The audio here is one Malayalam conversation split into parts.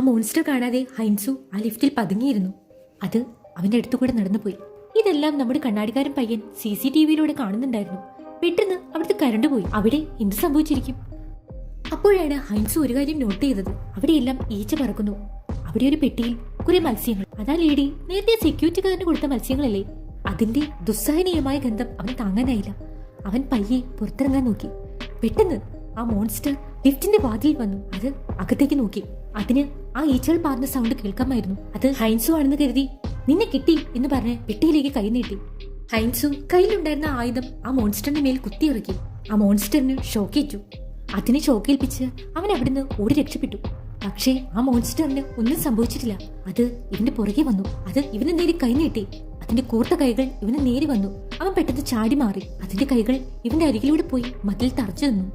മോൺസ്റ്റർ കാണാതെ ഹൈൻസു ആ ലിഫ്റ്റിൽ പതുങ്ങിയിരുന്നു. അത് അവന്റെ അടുത്തുകൂടെ നടന്നുപോയി. ഇതെല്ലാം നമ്മുടെ കണ്ണാടിക്കാരൻ പയ്യൻ സി സി ടി വിയിലൂടെ കാണുന്നുണ്ടായിരുന്നു. പെട്ടെന്ന് അവിടുത്തെ കരണ്ട് പോയി. അവിടെ എന്ത് സംഭവിച്ചിരിക്കും? അപ്പോഴാണ് ഹൈൻസ് ഒരു കാര്യം നോട്ട് ചെയ്തത്. അവിടെയെല്ലാം ഈച്ച പറക്കുന്നു. അവിടെ ഒരു പെട്ടിയിൽ കുറെ മത്സ്യങ്ങൾ. അതാ ലേഡി നേരത്തെ സെക്യൂരിറ്റിക്കാരന് കൊടുത്ത മത്സ്യങ്ങളല്ലേ? അതിന്റെ ദുസ്സഹനീയമായ ഗന്ധം അവൻ താങ്ങാനായില്ല. അവൻ പയ്യെ പുറത്തിറങ്ങാൻ നോക്കി. പെട്ടെന്ന് ആ മോൺസ്റ്റർ ലിഫ്റ്റിന്റെ വാതിൽ വന്നു. അത് അകത്തേക്ക് നോക്കി. അതിന് ആ ഈച്ചകൾ പാർന്ന സൗണ്ട് കേൾക്കാമായിരുന്നു. അത് ഹൈൻസു ആണെന്ന് കരുതി. നിന്നെ കിട്ടി എന്ന് പറഞ്ഞ് പെട്ടിയിലേക്ക് കൈ നീട്ടി. ഹൈൻസു കയ്യിലുണ്ടായിരുന്ന ആയുധം ആ മോൺസ്റ്ററിന്റെ മേൽ കുത്തിയിറക്കി. ആ മോൺസ്റ്ററിന് ഷോക്കേറ്റു. അതിനെ ഷോക്കേൽപ്പിച്ച് അവൻ അവിടുന്ന് ഓടി രക്ഷപ്പെട്ടു. പക്ഷേ ആ മോൺസ്റ്ററിന് ഒന്നും സംഭവിച്ചിട്ടില്ല. അത് ഇവന്റെ പുറകെ വന്നു. അത് ഇവന് നേരെ കൈ നീട്ടി. അതിന്റെ കൂർത്ത കൈകൾ ഇവന് നേരെ വന്നു. അവൻ പെട്ടെന്ന് ചാടി മാറി. അതിന്റെ കൈകൾ ഇവന്റെ അരികിലൂടെ പോയി മതിൽ തറച്ചു നിന്നു.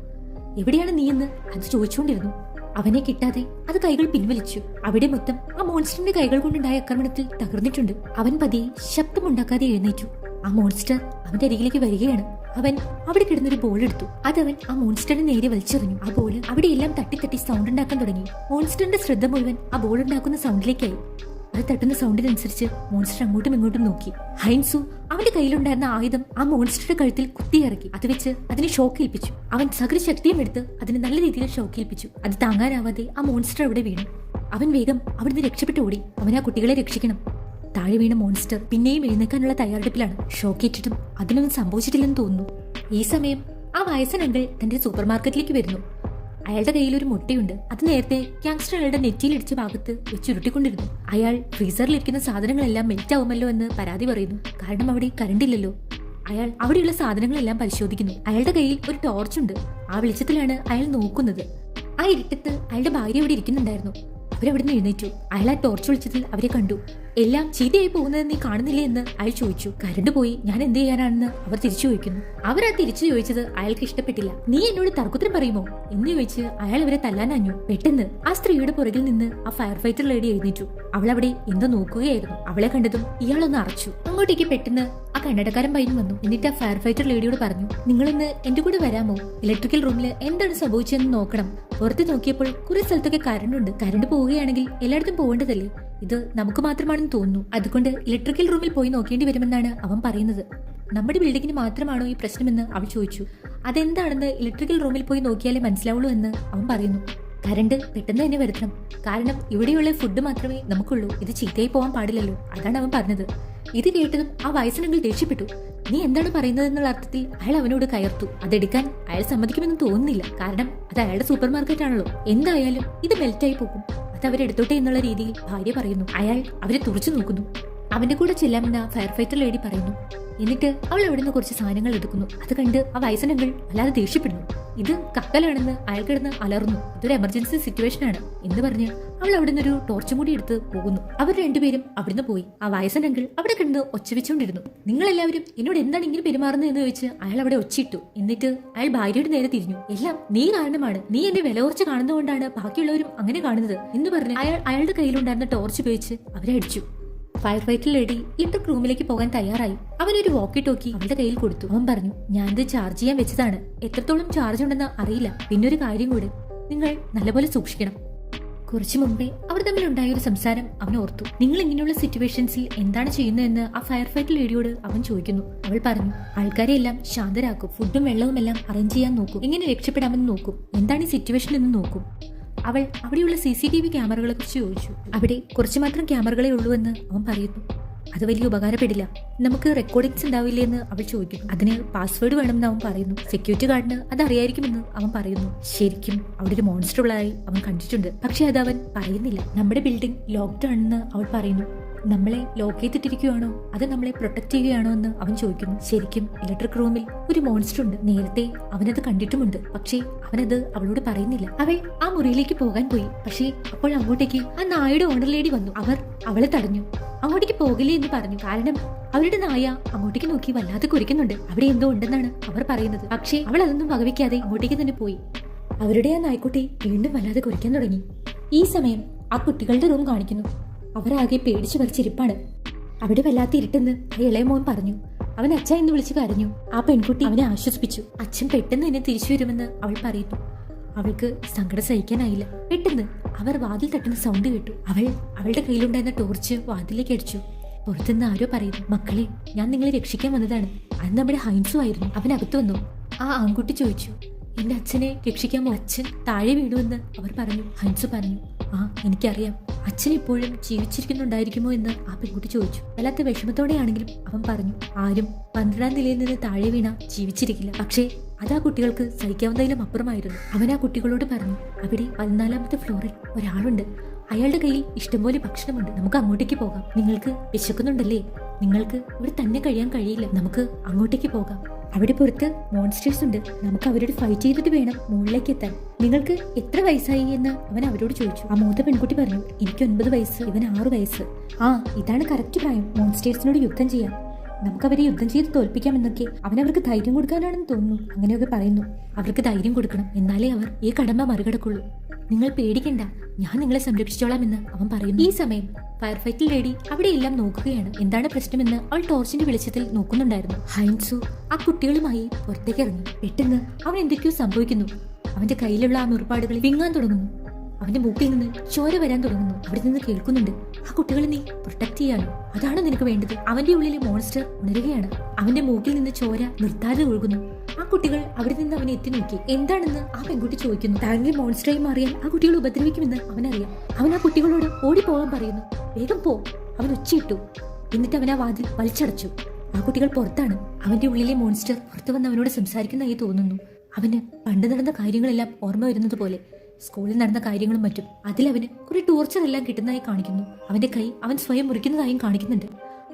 എവിടെയാണ് നീയെന്ന്? അത് ചോദിച്ചുകൊണ്ടിരുന്നു. അവനെ കിട്ടാതെ അത് കൈകൾ പിൻവലിച്ചു. അവിടെ മൊത്തം ആ മോൺസ്റ്ററിന്റെ കൈകൾ കൊണ്ടുണ്ടായ ആക്രമണത്തിൽ തകർന്നിട്ടുണ്ട്. അവൻ പതിയെ ശബ്ദമുണ്ടാക്കാതെ എഴുന്നേറ്റു. ആ മോൺസ്റ്റർ അവന്റെ അരികിലേക്ക് വരികയാണ്. അവൻ അവിടെ കിടന്നൊരു ബോൾ എടുത്തു. അത് അവൻ ആ മോൺസ്റ്ററിന് നേരെ വലിച്ചെറിഞ്ഞു. ആ ബോൾ അവിടെയെല്ലാം തട്ടി തട്ടി സൗണ്ട് ഉണ്ടാക്കാൻ തുടങ്ങി. മോൺസ്റ്ററിന്റെ ശ്രദ്ധ മുഴുവൻ ആ ബോൾ ഉണ്ടാക്കുന്ന സൗണ്ടിലേക്കായി അത് തട്ടുന്ന സൗണ്ടിനനുസരിച്ച് മോൺസ്റ്റർ അങ്ങോട്ടും ഇങ്ങോട്ടും നോക്കി. ഹൈൻസു അവന്റെ കയ്യിലുണ്ടായിരുന്ന ആയുധം ആ മോൺസ്റ്ററുടെ കഴുത്തിൽ കുത്തിയിറക്കി. അത് വെച്ച് അതിനെ ഷോക്ക് ഏൽപ്പിച്ചു അവൻ സകല ശക്തിയും എടുത്ത് അതിനെ നല്ല രീതിയിൽ ഷോക്ക് ഏൽപ്പിച്ചു അത് താങ്ങാനാവാതെ ആ മോൺസ്റ്റർ അവിടെ വീണു. അവൻ വേഗം അവിടുന്ന് രക്ഷപ്പെട്ടു ഓടി. അവൻ ആ കുട്ടികളെ രക്ഷിക്കണം. താഴെ വീണ മോൺസ്റ്റർ പിന്നെയും എഴുന്നേക്കാനുള്ള തയ്യാറെടുപ്പിലാണ്. ഷോക്കേറ്റിട്ടും അതിനൊന്നും സംഭവിച്ചിട്ടില്ലെന്ന് തോന്നുന്നു. ഈ സമയം ആ വയസ്സൻ അങ്കിൾ തന്റെ സൂപ്പർ മാർക്കറ്റിലേക്ക് വരുന്നു. അയാളുടെ കയ്യിൽ ഒരു മുട്ടയുണ്ട്. അത് നേരത്തെ ഗ്യാങ്സ്റ്റർ അയാളുടെ നെറ്റിയിൽ നെറ്റിയിലിടിച്ച ഭാഗത്ത് വെച്ചുരുട്ടിക്കൊണ്ടിരുന്നു അയാൾ ഫ്രീസറിലിരിക്കുന്ന സാധനങ്ങളെല്ലാം മെൽറ്റ് ആവുമല്ലോ എന്ന് പരാതി പറയുന്നു. കാരണം അവിടെ കറണ്ടില്ലല്ലോ അയാൾ അവിടെയുള്ള സാധനങ്ങളെല്ലാം പരിശോധിക്കുന്നു. അയാളുടെ കയ്യിൽ ഒരു ടോർച്ചുണ്ട് ആ വെളിച്ചത്തിലാണ് അയാൾ നോക്കുന്നത്. ആ ഇരുട്ടത്ത് അയാളുടെ ഭാര്യ അവിടെ ഇരിക്കുന്നുണ്ടായിരുന്നു. അവരവിടുന്ന് എഴുന്നേറ്റു. അയാൾ ആ ടോർച്ച് വെളിച്ചത്തിൽ അവരെ കണ്ടു. എല്ലാം ചീത്തയായി പോകുന്നത് നീ കാണുന്നില്ലേ എന്ന് അയാൾ ചോദിച്ചു. കരണ്ട് പോയി. ഞാൻ എന്ത് ചെയ്യാനാണെന്ന് അവർ തിരിച്ചു ചോദിക്കുന്നു. അവർ ആ തിരിച്ചു ചോദിച്ചത് അയാൾക്ക് ഇഷ്ടപ്പെട്ടില്ല. നീ എന്നോട് തർക്കുത്തരം പറയുമോ? എന്ന് ചോദിച്ച് അയാൾ അവരെ തല്ലാനഞ്ഞു പെട്ടെന്ന് ആ സ്ത്രീയുടെ പുറകിൽ നിന്ന് ആ ഫയർ ഫൈറ്റർ ലേഡി എഴുന്നേറ്റു. അവൾ അവിടെ എന്തോ നോക്കുകയായിരുന്നു. അവളെ കണ്ടതും ഇയാളൊന്ന് അറച്ചു. അങ്ങോട്ടേക്ക് പെട്ടെന്ന് ആ കണ്ണടക്കാരൻ പയ്യൻ വന്നു. എന്നിട്ട് ആ ഫയർ ഫൈറ്റർ ലേഡിയോട് പറഞ്ഞു നിങ്ങളൊന്ന് എന്റെ കൂടെ വരാമോ? ഇലക്ട്രിക്കൽ റൂമിൽ എന്താണ് സംഭവിച്ചതെന്ന് നോക്കണം. പുറത്ത് നോക്കിയപ്പോൾ കുറെ സ്ഥലത്തൊക്കെ കറണ്ട് ഉണ്ട് കറണ്ട് പോവുകയാണെങ്കിൽ എല്ലായിടത്തും പോകേണ്ടതല്ലേ ഇത് നമുക്ക് മാത്രമാണെന്ന് തോന്നുന്നു. അതുകൊണ്ട് ഇലക്ട്രിക്കൽ റൂമിൽ പോയി നോക്കേണ്ടി വരുമെന്നാണ് അവൻ പറയുന്നത്. നമ്മുടെ ബിൽഡിങ്ങിന് മാത്രമാണോ ഈ പ്രശ്നമെന്ന് അവൾ ചോദിച്ചു. അതെന്താണെന്ന് ഇലക്ട്രിക്കൽ റൂമിൽ പോയി നോക്കിയാലേ മനസ്സിലാവുള്ളൂ എന്ന് അവൻ പറയുന്നു. കരണ്ട് പെട്ടെന്ന് തന്നെ വരുത്തണം. കാരണം ഇവിടെയുള്ള ഫുഡ് മാത്രമേ നമുക്കുള്ളൂ. ഇത് ചീത്തയായി പോകാൻ പാടില്ലല്ലോ. അതാണ് അവൻ പറഞ്ഞത്. ഇത് കേട്ടതും ആ വയസ്സനങ്ങൾ ദേഷ്യപ്പെട്ടു. നീ എന്താണ് പറയുന്നത് എന്നുള്ള അർത്ഥത്തിൽ അയാൾ അവനോട് കയർത്തു. അതെടുക്കാൻ അയാൾ സമ്മതിക്കുമെന്ന് തോന്നുന്നില്ല. കാരണം അത് അയാളുടെ സൂപ്പർ മാർക്കറ്റ് ആണല്ലോ. എന്തായാലും ഇത് മെൽറ്റായി പോകും. അവരെടുത്തോട്ടെ എന്നുള്ള രീതിയിൽ ഭാര്യ പറയുന്നു. അയാൾ അവരെ തുറച്ചു നോക്കുന്നു. അവന്റെ കൂടെ ചെല്ലാമെന്ന് ആ ഫയർ ഫൈറ്റർ ലേഡി പറയുന്നു. എന്നിട്ട് അവൾ അവിടെ നിന്ന് കുറച്ച് സാധനങ്ങൾ എടുക്കുന്നു. അത് കണ്ട് ആ വയസ്സനങ്ങൾ അല്ലാതെ ദേഷ്യപ്പെടുന്നു. ഇത് കക്കലാണെന്ന് അയാൾ കിടന്ന് അലർന്നു ഇതൊരു എമർജൻസി സിറ്റുവേഷൻ ആണ് എന്ന് പറഞ്ഞ് അവൾ അവിടുന്ന് ഒരു ടോർച്ച് കൂടി എടുത്ത് പോകുന്നു. അവർ രണ്ടുപേരും അവിടുന്ന് പോയി. ആ വയസ്സനങ്കിൾ അവിടെ കിടന്ന് ഒച്ചവെച്ചുകൊണ്ടിരുന്നു. നിങ്ങൾ എല്ലാവരും എന്നോട് എന്താണ് ഇങ്ങനെ പെരുമാറുന്നത്? എന്ന് ചോദിച്ച് അയാൾ അവിടെ ഒച്ചിട്ടു എന്നിട്ട് അയാൾ ഭാര്യയുടെ നേരെ തിരിഞ്ഞു. എല്ലാം നീ കാരണമാണ്. നീ എന്നെ വില കുറച്ച് കാണുന്നതുകൊണ്ടാണ് ബാക്കിയുള്ളവരും അങ്ങനെ കാണുന്നത്. എന്ന് പറഞ്ഞ് അയാൾ അയാളുടെ കയ്യിലുണ്ടായിരുന്ന ടോർച്ച് ഉപയോഗിച്ച് അവരെ അടിച്ചു. ഫയർ ഫൈറ്റർ ലേഡി ഇട്ടക് റൂമിലേക്ക് പോകാൻ തയ്യാറായി. അവൻ ഒരു വോക്കി ടോക്കി അവളുടെ കയ്യിൽ കൊടുത്തു. അവൻ പറഞ്ഞു ഞാൻ ഇത് ചാർജ് ചെയ്യാൻ വെച്ചതാണ്. എത്രത്തോളം ചാർജ് ഉണ്ടെന്ന് അറിയില്ല. പിന്നെ ഒരു കാര്യം കൂടെ. നിങ്ങൾ നല്ലപോലെ സൂക്ഷിക്കണം. കുറച്ചു മുമ്പേ അവർ തമ്മിൽ ഉണ്ടായ ഒരു സംസാരം അവൻ ഓർത്തു. നിങ്ങൾ ഇങ്ങനെയുള്ള സിറ്റുവേഷൻസിൽ എന്താണ് ചെയ്യുന്നതെന്ന് ആ ഫയർ ഫൈറ്റർ ലേഡിയോട് അവൻ ചോദിക്കുന്നു. അവൾ പറഞ്ഞു ആൾക്കാരെ എല്ലാം ശാന്തരാക്കും. ഫുഡും വെള്ളവും എല്ലാം അറേഞ്ച് ചെയ്യാൻ നോക്കും. എങ്ങനെ രക്ഷപ്പെടാമെന്ന് നോക്കും. എന്താണ് ഈ സിറ്റുവേഷൻ എന്ന് നോക്കും. അവൾ അവിടെയുള്ള സി സി ടി വി ക്യാമറകളെ കുറിച്ച് ചോദിച്ചു. അവിടെ കുറച്ച് മാത്രം ക്യാമറകളെ ഉള്ളൂ എന്ന് അവൻ പറയുന്നു. അത് വലിയ ഉപകാരപ്പെടില്ല. നമുക്ക് റെക്കോർഡിങ്സ് ഉണ്ടാവില്ലേ എന്ന് അവൾ ചോദിക്കുന്നു. അതിന് പാസ്വേഡ് വേണമെന്ന് അവൻ പറയുന്നു. സെക്യൂരിറ്റി ഗാർഡിന് അത് അറിയായിരിക്കുമെന്ന് അവൻ പറയുന്നു. ശരിക്കും അവിടെ ഒരു മോൺസ്റ്റർ ഉള്ളതായി അവൻ കണ്ടിട്ടുണ്ട്. പക്ഷെ അത് അവൻ പറയുന്നില്ല. നമ്മുടെ ബിൽഡിംഗ് ലോക്ക്ഡൌൺ എന്ന് അവൾ പറയുന്നു. നമ്മളെ ലോക്ക് ചെയ്തിട്ടിരിക്കുകയാണോ അത് നമ്മളെ പ്രൊട്ടക്ട് ചെയ്യുകയാണോ എന്ന് അവൻ ചോദിക്കുന്നു. ശരിക്കും ഇലക്ട്രിക് റൂമിൽ ഒരു മോൺസ്റ്റർ ഉണ്ട്. നേരത്തെ അവനത് കണ്ടിട്ടുമുണ്ട്. പക്ഷേ അവനത് അവളോട് പറയുന്നില്ല. അവൾ ആ മുറിയിലേക്ക് പോകാൻ പോയി. പക്ഷേ അപ്പോൾ അങ്ങോട്ടേക്ക് ആ നായയുടെ ഓണർ ലേഡി വന്നു. അവർ അവളെ തടഞ്ഞു. അങ്ങോട്ടേക്ക് പോകില്ലേ എന്ന് പറഞ്ഞു. കാരണം അവരുടെ നായ അങ്ങോട്ടേക്ക് നോക്കി വല്ലാതെ കുറിക്കുന്നുണ്ട് അവിടെ എന്തോ ഉണ്ടെന്നാണ് അവർ പറയുന്നത്. പക്ഷേ അവൾ അതൊന്നും വകവയ്ക്കാതെ അങ്ങോട്ടേക്ക് തന്നെ പോയി. അവരുടെ ആ നായ്ക്കുട്ടി വീണ്ടും വല്ലാതെ കുറിക്കാൻ തുടങ്ങി. ഈ സമയം ആ കുട്ടികളുടെ റൂം കാണിക്കുന്നു. അവരാകെ പേടിച്ചു പറിച്ചിരിപ്പാണ് അവിടെ വല്ലാത്ത ഇരുട്ടെന്ന് ആ ഇളയ മോൻ പറഞ്ഞു. അവൻ അച്ഛ എന്ന് വിളിച്ച് കരഞ്ഞു. ആ പെൺകുട്ടി അവനെ ആശ്വസിപ്പിച്ചു. അച്ഛൻ പെട്ടെന്ന് എന്നെ തിരിച്ചു വരുമെന്ന് അവൾ പറയുന്നു. അവൾക്ക് സങ്കടം സഹിക്കാനായില്ല. പെട്ടെന്ന് അവർ വാതിൽ തട്ടുന്ന സൗണ്ട് കേട്ടു. അവൾ അവളുടെ കയ്യിലുണ്ടായിരുന്ന ടോർച്ച് വാതിലേക്ക് അടിച്ചു. പുറത്തുനിന്ന് ആരോ പറയുന്നു മക്കളെ ഞാൻ നിങ്ങളെ രക്ഷിക്കാൻ വന്നതാണ്. അത് നമ്മുടെ ഹൈൻസു ആയിരുന്നു. അവൻ അകത്തു വന്നു. ആ ആൺകുട്ടി ചോദിച്ചു എന്റെ അച്ഛനെ രക്ഷിക്കാമോ അച്ഛൻ താഴെ വീണുവെന്ന് അവർ പറഞ്ഞു. ഹൈൻസു പറഞ്ഞു ആ എനിക്കറിയാം. അച്ഛൻ ഇപ്പോഴും ജീവിച്ചിരിക്കുന്നുണ്ടായിരിക്കുമോ എന്ന് ആ പെൺകുട്ടി ചോദിച്ചു. വല്ലാത്ത വിഷമത്തോടെയാണെങ്കിലും അവൻ പറഞ്ഞു ആരും പന്ത്രണ്ടാം നിലയിൽ നിന്ന് താഴെ വീണ ജീവിച്ചിരിക്കില്ല. പക്ഷേ അത് ആ കുട്ടികൾക്ക് സഹിക്കാവുന്നതിലും അപ്പുറമായിരുന്നു. അവൻ ആ കുട്ടികളോട് പറഞ്ഞു അവിടെ പതിനാലാമത്തെ ഫ്ലോറിൽ ഒരാളുണ്ട്. അയാളുടെ കയ്യിൽ ഇഷ്ടംപോലെ ഭക്ഷണമുണ്ട്. നമുക്ക് അങ്ങോട്ടേക്ക് പോകാം. നിങ്ങൾക്ക് വിശക്കുന്നുണ്ടല്ലേ? നിങ്ങൾക്ക് ഇവിടെ തന്നെ കഴിയാൻ കഴിയില്ല. നമുക്ക് അങ്ങോട്ടേക്ക് പോകാം. അവിടെ പുറത്ത് മോൺസ്റ്റേഴ്സ് ഉണ്ട്. നമുക്ക് അവരോട് ഫൈറ്റ് ചെയ്തിട്ട് വേണം മുകളിലേക്ക് എത്താൻ. നിങ്ങൾക്ക് എത്ര വയസ്സായി എന്ന് അവൻ അവരോട് ചോദിച്ചു. ആ മൂത്ത പെൺകുട്ടി പറഞ്ഞു എനിക്ക് ഒൻപത് വയസ്സ് ഇവൻ ആറു വയസ്സ്. ആ ഇതാണ് കറക്റ്റ് പ്രായം. മോൺസ്റ്റേഴ്സിനോട് യുദ്ധം ചെയ്യാം. നമുക്ക് അവരെ യുദ്ധം ചെയ്ത് തോൽപ്പിക്കാമെന്നൊക്കെ അവൻ അവർക്ക് ധൈര്യം കൊടുക്കാനാണെന്ന് തോന്നുന്നു. അങ്ങനെയൊക്കെ പറയുന്നു. അവർക്ക് ധൈര്യം കൊടുക്കണം. എന്നാലേ അവർ ഈ കടമ മറികടക്കുള്ളൂ. നിങ്ങൾ പേടിക്കണ്ട. ഞാൻ നിങ്ങളെ സംരക്ഷിച്ചോളാം എന്ന് അവൻ പറയുന്നു. ഈ സമയം ഫയർ ഫൈറ്റിൽ ലേഡി അവിടെ എല്ലാം നോക്കുകയാണ്. എന്താണ് പ്രശ്നമെന്ന് അവൾ ടോർച്ചിന്റെ വെളിച്ചത്തിൽ നോക്കുന്നുണ്ടായിരുന്നു. ഹൈൻസു ആ കുട്ടികളുമായി പുറത്തേക്ക് ഇറങ്ങി. പെട്ടെന്ന് അവൻ എന്തൊക്കെയോ സംഭവിക്കുന്നു. അവന്റെ കയ്യിലുള്ള ആ മുറിപ്പാടുകൾ വിങ്ങാൻ തുടങ്ങുന്നു. അവന്റെ മൂക്കിൽ നിന്ന് ചോര വരാൻ തുടങ്ങുന്നു. അവിടെ നിന്ന് കേൾക്കുന്നുണ്ട് ആ കുട്ടികളെ നീ പ്രൊട്ടക്ട് ചെയ്യാനോ അതാണ് നിനക്ക് വേണ്ടത്. അവന്റെ ഉള്ളിലെ മോൺസ്റ്റർ ഉണരുകയാണ്. അവന്റെ മൂക്കിൽ നിന്ന് ചോര നിർത്താതെ ഒഴുകുന്നു. കുട്ടികൾ അവിടെ നിന്ന് അവനെ എത്തി നോക്കി. എന്താണെന്ന് ആ പെൺകുട്ടി ചോദിക്കുന്നു. താങ്കൾ മോൺസ്റ്ററായി മാറിയാൽ ആ കുട്ടികൾ ഉപദ്രവിക്കുമെന്ന് അവനറിയാം. അവൻ ആ കുട്ടികളോട് ഓടിപ്പോകാൻ പറയുന്നു. വേഗം പോ. അവൻ ഒച്ചയിട്ടു. എന്നിട്ട് അവൻ ആ വാതിൽ വലിച്ചടച്ചു. ആ കുട്ടികൾ പുറത്താണ്. അവന്റെ ഉള്ളിലെ മോൺസ്റ്റർ പുറത്തു വന്ന് അവനോട് സംസാരിക്കുന്നതായി തോന്നുന്നു. അവന് പണ്ട് നടന്ന കാര്യങ്ങളെല്ലാം ഓർമ്മ വരുന്നത് പോലെ. സ്കൂളിൽ നടന്ന കാര്യങ്ങളും മറ്റും അതിലവന് കുറെ ടോർച്ചർ എല്ലാം കിട്ടുന്നതായി കാണിക്കുന്നു. അവന്റെ കൈ അവൻ സ്വയം മുറിക്കുന്നതായും കാണിക്കുന്നുണ്ട്.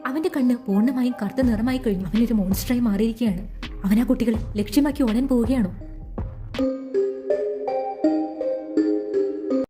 അവന്റെ കണ്ണ് പൂർണമായും കറുത്ത നിറമായി കഴിഞ്ഞു. അവനൊരു മോൺസ്റ്ററായി മാറിയിരിക്കുകയാണ്. അവൻ ആ കുട്ടികൾ ലക്ഷ്യമാക്കി ഓടാൻ പോവുകയാണോ?